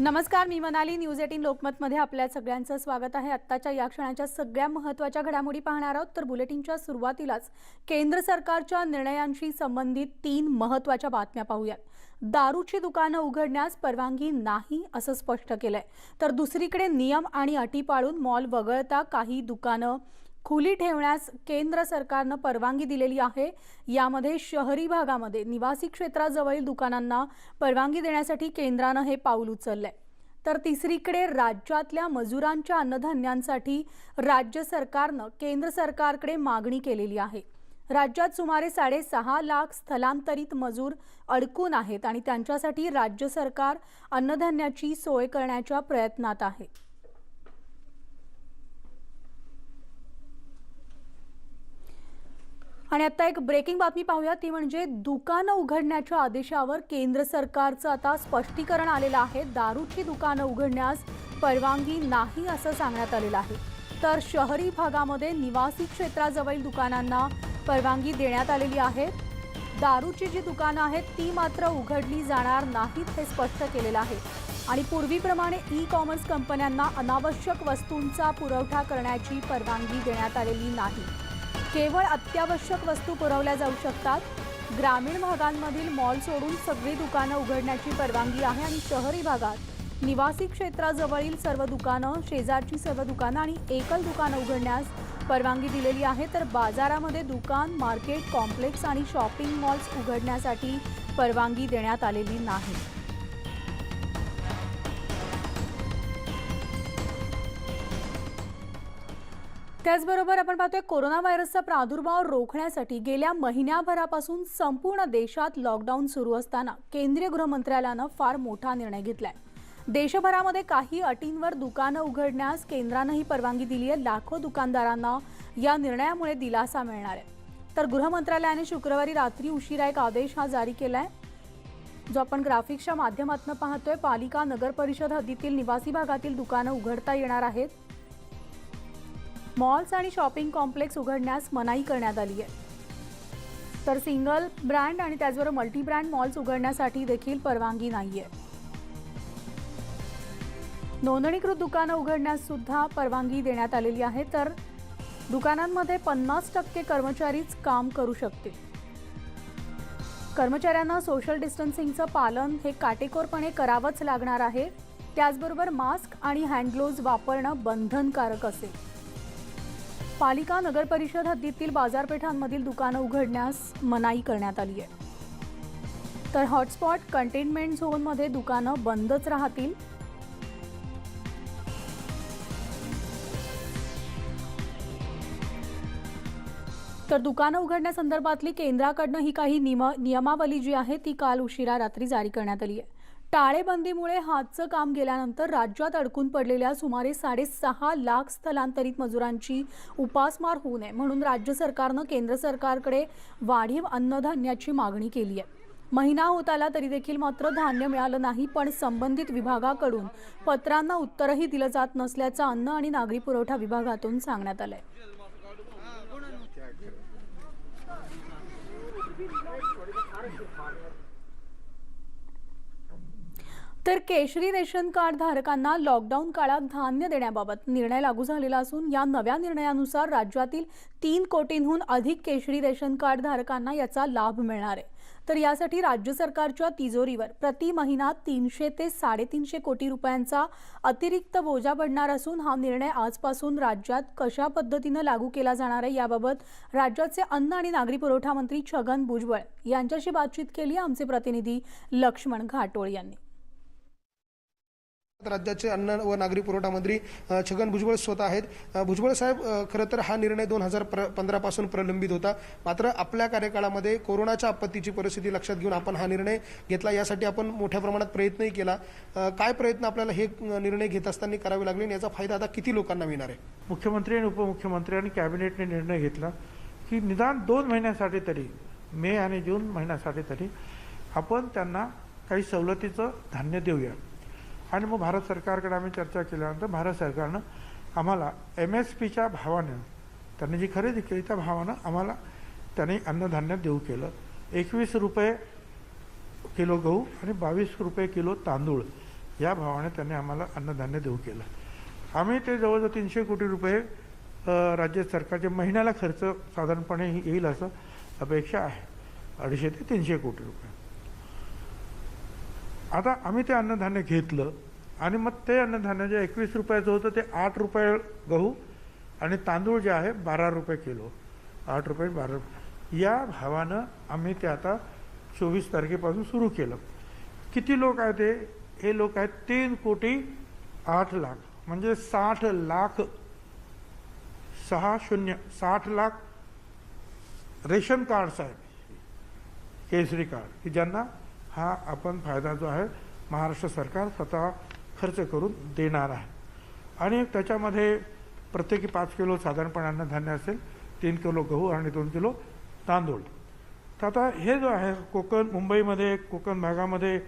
नमस्कार मी Manali news eighteen लोकमतमध्ये आपल्या सगळ्यांचं स्वागत आहे. आत्ताच्या या क्षणाच्या सगळ्या महत्त्वाच्या घडामोडी पाहणार आहोत. तर बुलेटिनच्या सुरुवातीलाच केंद्र सरकारच्या निर्णयांशी संबंधित तीन महत्त्वाच्या बातम्या पाहूयात. दारूची दुकानं उघडण्यास परवानगी नाही असं स्पष्ट केलंय. तर दुसरीकडे नियम आणि अटी पाळून मॉल वगळता काही दुकानं खुली ठेवण्यास केंद्र सरकारनं परवानगी दिलेली आहे. यामध्ये शहरी भागामध्ये निवासी क्षेत्राजवळील दुकानांना परवानगी देण्यासाठी केंद्रानं हे पाऊल उचललंय. तर तिसरीकडे राज्यातल्या मजुरांच्या अन्नधान्यांसाठी राज्य सरकारनं केंद्र सरकारकडे मागणी केलेली आहे. राज्यात सुमारे साडेसहा लाख स्थलांतरित मजूर अडकून आहेत आणि त्यांच्यासाठी राज्य सरकार अन्नधान्याची सोय करण्याच्या प्रयत्नात आहे. आणि आता एक ब्रेकिंग बातमी पाहूया. ती म्हणजे दुकानं उघडण्याच्या आदेशावर केंद्र सरकारचं आता स्पष्टीकरण आलेलं आहे. दारूची दुकानं उघडण्यास परवानगी नाही असं सांगण्यात आलेलं आहे. तर शहरी भागामध्ये निवासी क्षेत्राजवळील दुकानांना परवानगी देण्यात आलेली आहे. दारूची जी दुकानं आहेत ती मात्र उघडली जाणार नाहीत हे स्पष्ट केलेलं आहे. आणि पूर्वीप्रमाणे ई कॉमर्स कंपन्यांना अनावश्यक वस्तूंचा पुरवठा करण्याची परवानगी देण्यात आलेली नाही. केवळ अत्यावश्यक वस्तू पुरवल्या जाऊ शकतात. ग्रामीण भागांमधील मॉल सोडून सगळी दुकानं उघडण्याची परवानगी आहे आणि शहरी भागात निवासी क्षेत्राजवळील सर्व दुकानं शेजारची सर्व दुकानं आणि एकल दुकानं उघडण्यास परवानगी दिलेली आहे. तर बाजारामध्ये दुकान मार्केट कॉम्प्लेक्स आणि शॉपिंग मॉल्स उघडण्यासाठी परवानगी देण्यात आलेली नाही. त्याचबरोबर आपण पाहतोय कोरोना व्हायरसचा प्रादुर्भाव रोखण्यासाठी गेल्या महिन्याभरापासून संपूर्ण देशात लॉकडाऊन सुरू असताना केंद्रीय गृहमंत्रालयानं फार मोठा निर्णय घेतलाय. देशभरामध्ये काही अटींवर दुकानं उघडण्यास केंद्रानं ही परवानगी दिली आहे. लाखो दुकानदारांना या निर्णयामुळे दिलासा मिळणार आहे. तर गृहमंत्रालयाने शुक्रवारी रात्री उशिरा एक आदेश हा जारी केलाय जो आपण ग्राफिक्सच्या माध्यमातून पाहतोय. पालिका नगर परिषद हद्दीतील निवासी भागातील दुकानं उघडता येणार आहेत. मॉल्स आणि शॉपिंग कॉम्प्लेक्स उघडण्यास मनाई करण्यात आली आहे. तर सिंगल ब्रँड आणि त्याचबरोबर मल्टी ब्रँड मॉल्स उघडण्यासाठी देखील परवानगी नाही आहे. नोंदणीकृत दुकानं उघडण्यास सुद्धा परवानगी देण्यात आलेली आहे तर दुकानांमध्ये पन्नास टक्के कर्मचारीच काम करू शकतील. कर्मचाऱ्यांना सोशल डिस्टन्सिंगचं पालन हे काटेकोरपणे करावंच लागणार आहे. त्याचबरोबर मास्क आणि हँडग्लोव्ज वापरणं बंधनकारक असेल. पालिका नगरपरिषद हद्दीतील बाजारपेठांमधील दुकानं उघडण्यास मनाई करण्यात आली आहे. तर हॉटस्पॉट कंटेनमेंट झोनमध्ये दुकानं बंदच राहतील. तर दुकानं उघडण्यासंदर्भातली केंद्राकडनं ही काही निम नियमावली जी आहे ती काल उशिरा रात्री जारी करण्यात आली आहे. टाळेबंदीमुळे हातचं काम गेल्यानंतर राज्यात अडकून पडलेल्या सुमारे साडेसहा लाख स्थलांतरित मजुरांची उपासमार होऊ नये म्हणून राज्य सरकारनं केंद्र सरकारकडे वाढीव अन्नधान्याची मागणी केली आहे. महिना होत आला तरी देखील मात्र धान्य मिळालं नाही पण संबंधित विभागाकडून पत्रांना उत्तरही दिलं जात नसल्याचं अन्न आणि नागरी पुरवठा विभागातून सांगण्यात आलंय. तर केशरी रेशन कार्ड धारकांना लॉकडाऊन काळात धान्य देण्याबाबत निर्णय लागू झालेला असून या नव्या निर्णयानुसार राज्यातील तीन कोटींहून अधिक केशरी रेशन कार्ड धारकांना याचा लाभ मिळणार आहे. तर यासाठी राज्य सरकारच्या तिजोरीवर प्रति महिना तीनशे ते साडेतीनशे कोटी रुपयांचा अतिरिक्त बोजा पडणार असून हा निर्णय आजपासून राज्यात कशा पद्धतीनं लागू केला जाणार आहे याबाबत राज्याचे अन्न आणि नागरी पुरवठा मंत्री छगन भुजबळ यांच्याशी बातचीत केली. आमचे प्रतिनिधी लक्ष्मण घाटोळ यांनी. राज्याचे अन्न व नागरी पुरवठा मंत्री छगन भुजबळ स्वतः आहेत. भुजबळ साहेब खरं तर हा निर्णय दोन हजार पंधरापासून प्रलंबित होता. मात्र आपल्या कार्यकाळामध्ये कोरोनाच्या आपत्तीची परिस्थिती लक्षात घेऊन आपण हा निर्णय घेतला. यासाठी आपण मोठ्या प्रमाणात प्रयत्नही केला. काय प्रयत्न आपल्याला हे निर्णय घेत असताना करावे लागले आणि याचा फायदा आता किती लोकांना मिळणार आहे? मुख्यमंत्री आणि उपमुख्यमंत्री आणि कॅबिनेटने निर्णय घेतला की निदान दोन महिन्यासाठी तरी मे आणि जून महिन्यासाठी तरी आपण त्यांना काही सवलतीचं धान्य देऊया. आणि मग भारत सरकारकडे आम्ही चर्चा केल्यानंतर भारत सरकारनं आम्हाला एम एस पीच्या भावानं त्यांनी जी खरेदी केली त्या भावानं आम्हाला त्यांनी अन्नधान्य देऊ केलं. एकवीस रुपये किलो गहू आणि बावीस रुपये किलो तांदूळ या भावाने त्यांनी आम्हाला अन्नधान्य देऊ केलं. आम्ही ते जवळजवळ तीनशे कोटी रुपये राज्य सरकारच्या महिन्याला खर्च साधारणपणे येईल असं अपेक्षा आहे. अडीचशे ते तीनशे कोटी रुपये. आता आम्ही ते अन्नधान्य घेतलं आणि मग ते अन्नधान्य जे एकवीस रुपयाचं होतं ते आठ रुपये गहू आणि तांदूळ जे आहे बारा रुपये किलो. आठ रुपये बारा या भावानं आम्ही ते आता चोवीस तारखेपासून सुरू केलं. किती लोक आहेत ते हे लोक आहेत तीन कोटी आठ लाख. म्हणजे साठ लाख सहा शून्य साठ लाख रेशन कार्ड्स आहेत केसरी कार्ड. की ज्यांना हा आपण फायदा जो आहे महाराष्ट्र सरकार स्वतः खर्च करून देणार आहे. आणि त्याच्यामध्ये प्रत्येकी पाच किलो साधारणपणे अन्नधान्य असेल तीन किलो गहू आणि दोन किलो तांदूळ. तर आता हे जो आहे कोकण मुंबईमध्ये कोकण भागामध्ये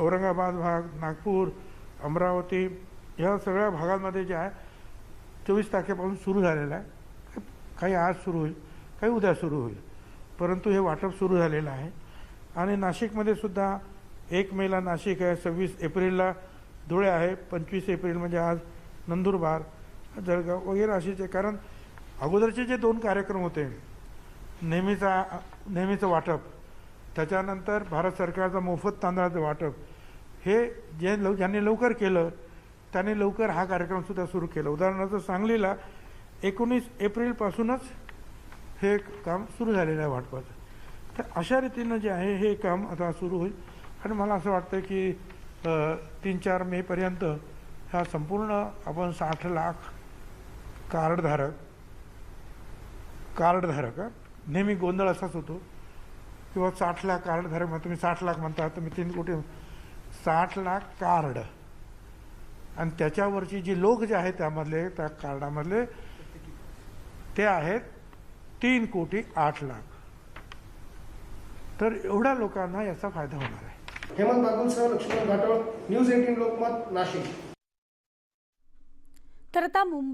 औरंगाबाद भाग नागपूर अमरावती ह्या सगळ्या भागांमध्ये जे आहे चोवीस तारखेपासून सुरू झालेलं आहे. काही आज सुरू होईल काही उद्या सुरू होईल. परंतु हे वाटप सुरू झालेलं आहे. आणि नाशिकमध्ये सुद्धा एक मेला नाशिक आहे सव्वीस एप्रिलला धुळे आहे पंचवीस एप्रिल म्हणजे आज नंदुरबार जळगाव वगैरे असेच कारण अगोदरचे जे दोन कार्यक्रम होते नेहमीचा नेहमीचं वाटप त्याच्यानंतर भारत सरकारचा मोफत तांदळाचं वाटप हे जे लव ज्यांनी लवकर केलं त्याने लवकर हा कार्यक्रमसुद्धा सुरू केला. उदाहरणार्थ सांगलीला एकोणीस एप्रिलपासूनच हे काम सुरू झालेलं आहे वाटपाचं. तर अशा रीतीनं जे आहे हे काम आता सुरू होईल. आणि मला असं वाटतं की तीन चार मेपर्यंत ह्या संपूर्ण आपण साठ लाख कार्डधारक कार्डधारक नेहमी गोंधळ असाच होतो. किंवा साठ लाख कार्डधारक मग तुम्ही साठ लाख म्हणता तुम्ही तीन कोटी साठ लाख कार्ड. आणि त्याच्यावरची जी लोक जे आहेत त्यामधले त्या कार्डामधले ते आहेत तीन कोटी आठ लाख. तर एवढ्या लोकांना याचा फायदा होणार आहे. हेमंत बागुलसह लक्ष्मण घाटोळ न्यूज एटीन लोकमत नाशिक. तर आता मुंबई